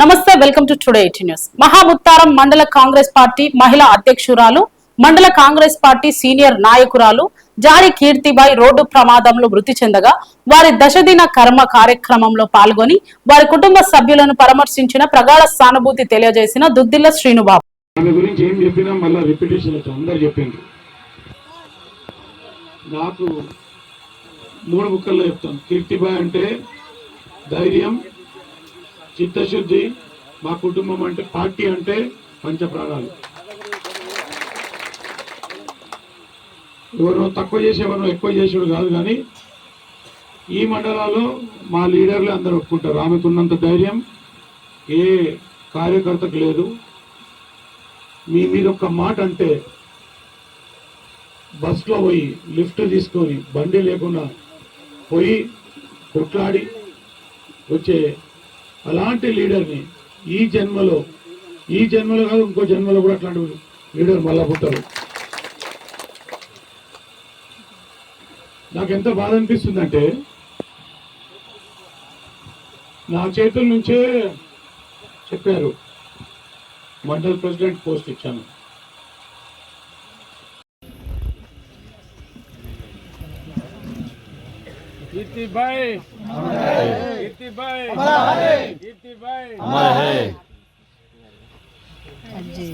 Namaste welcome to today eighty news. Mahamutharam మండల Congress party మహిళా అధ్యక్షురాలు మండల కాంగ్రెస్ పార్టీ సీనియర్ నాయకురాలు జారి కీర్తిబాయ్ రోడ్డు ప్రమాదంలో మృతి చెందగా వారి దశదిన కర్మ కార్యక్రమంలో పాల్గొని వారి కుటుంబ సభ్యులను పరామర్శించిన ప్రగాఢ సానుభూతి తెలియజేసిన దుద్దిల్ల శ్రీనుబాబు. ఆమె గురించి ఏం చెప్పినా మళ్ళీ రిపిటేషన్ అందరు నాకు మూడు చెప్తాను. కీర్తిబాయ్ అంటే ధైర్యం చిత్తశుద్ధి మా కుటుంబం అంటే పార్టీ అంటే పంచప్రాణాలు. ఎవరో తక్కువ చేసి ఎక్కువ చేసేవాడు కాదు కానీ ఈ మండలాల్లో మా లీడర్లు అందరూ ఒప్పుకుంటారు. ఆమెకున్నంత ధైర్యం ఏ కార్యకర్తకు లేదు. మీ మీద ఒక మాట అంటే బస్లో పోయి లిఫ్ట్ తీసుకొని బండి లేకుండా పోయి కొట్లాడి వచ్చే అలాంటి లీడర్ని ఈ జన్మలో ఈ జన్మలో కాదు ఇంకో జన్మలో కూడా అట్లాంటి లీడర్ మళ్ళా పుట్టరు. నాకు ఎంత బాధ అనిపిస్తుందంటే నా చేతుల నుంచే చెప్పారు మండల్ ప్రెసిడెంట్ పోస్ట్ ఇచ్చాను. కీర్తిబాయ్ है हमारा है जी